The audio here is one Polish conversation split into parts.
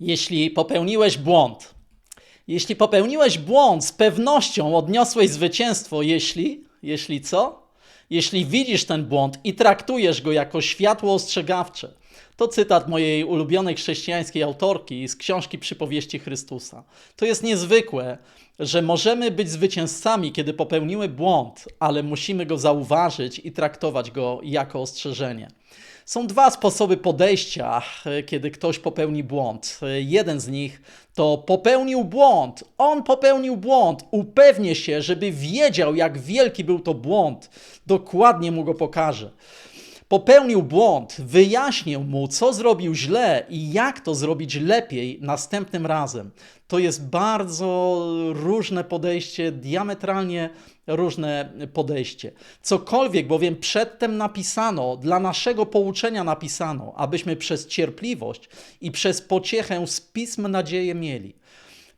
Jeśli popełniłeś błąd, jeśli popełniłeś błąd, z pewnością odniosłeś zwycięstwo, jeśli, jeśli co? Jeśli widzisz ten błąd i traktujesz go jako światło ostrzegawcze. To cytat mojej ulubionej chrześcijańskiej autorki z książki Przypowieści Chrystusa. To jest niezwykłe, że możemy być zwycięzcami, kiedy popełnimy błąd, ale musimy go zauważyć i traktować go jako ostrzeżenie. Są dwa sposoby podejścia, kiedy ktoś popełni błąd. Jeden z nich to popełnił błąd. On popełnił błąd. Upewnię się, żeby wiedział, jak wielki był to błąd. Dokładnie mu go pokażę. Popełnił błąd, wyjaśnię mu, co zrobił źle i jak to zrobić lepiej następnym razem. To jest bardzo różne podejście, diametralnie różne podejście. Cokolwiek bowiem przedtem napisano, dla naszego pouczenia napisano, abyśmy przez cierpliwość i przez pociechę z pism nadzieję mieli.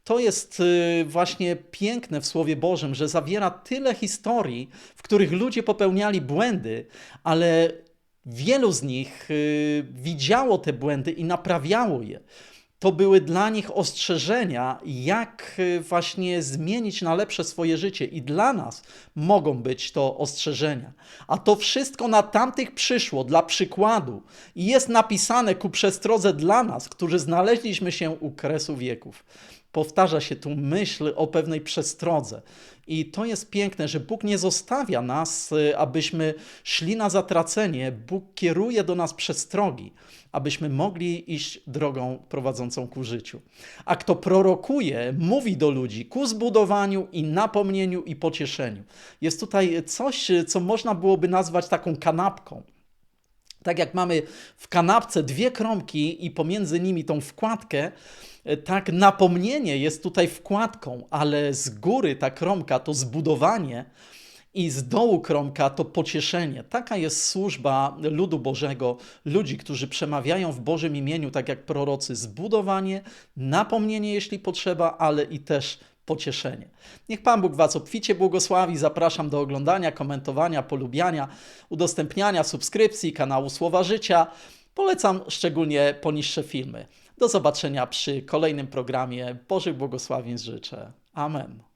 To jest y, właśnie piękne w Słowie Bożym, że zawiera tyle historii, w których ludzie popełniali błędy, ale wielu z nich y, widziało te błędy i naprawiało je. To były dla nich ostrzeżenia, jak y, właśnie zmienić na lepsze swoje życie, i dla nas mogą być to ostrzeżenia. A to wszystko na tamtych przyszło dla przykładu i jest napisane ku przestrodze dla nas, którzy znaleźliśmy się u kresu wieków powtarza się tu myśl o pewnej przestrodze. I to jest piękne, że Bóg nie zostawia nas, y, abyśmy szli na zatracenie. Bóg kieruje do nas przestrogi, abyśmy mogli iść drogą prowadzącą ku życiu. A kto prorokuje, mówi do ludzi ku zbudowaniu i napomnieniu i pocieszeniu. Jest tutaj coś, co można byłoby nazwać taką kanapką. Tak jak mamy w kanapce dwie kromki i pomiędzy nimi tą wkładkę, e, tak napomnienie jest tutaj wkładką, ale z góry ta kromka to zbudowanie i z dołu kromka to pocieszenie. Taka jest służba ludu Bożego, ludzi, którzy przemawiają w Bożym imieniu, tak jak prorocy, zbudowanie, napomnienie, jeśli potrzeba, ale i też pocieszenie. Niech Pan Bóg Was obficie błogosławi. Zapraszam do oglądania, komentowania, polubiania, udostępniania, subskrypcji kanału Słowa Życia. Polecam szczególnie poniższe filmy. Do zobaczenia przy kolejnym programie. Bożych błogosławień życzę. Amen.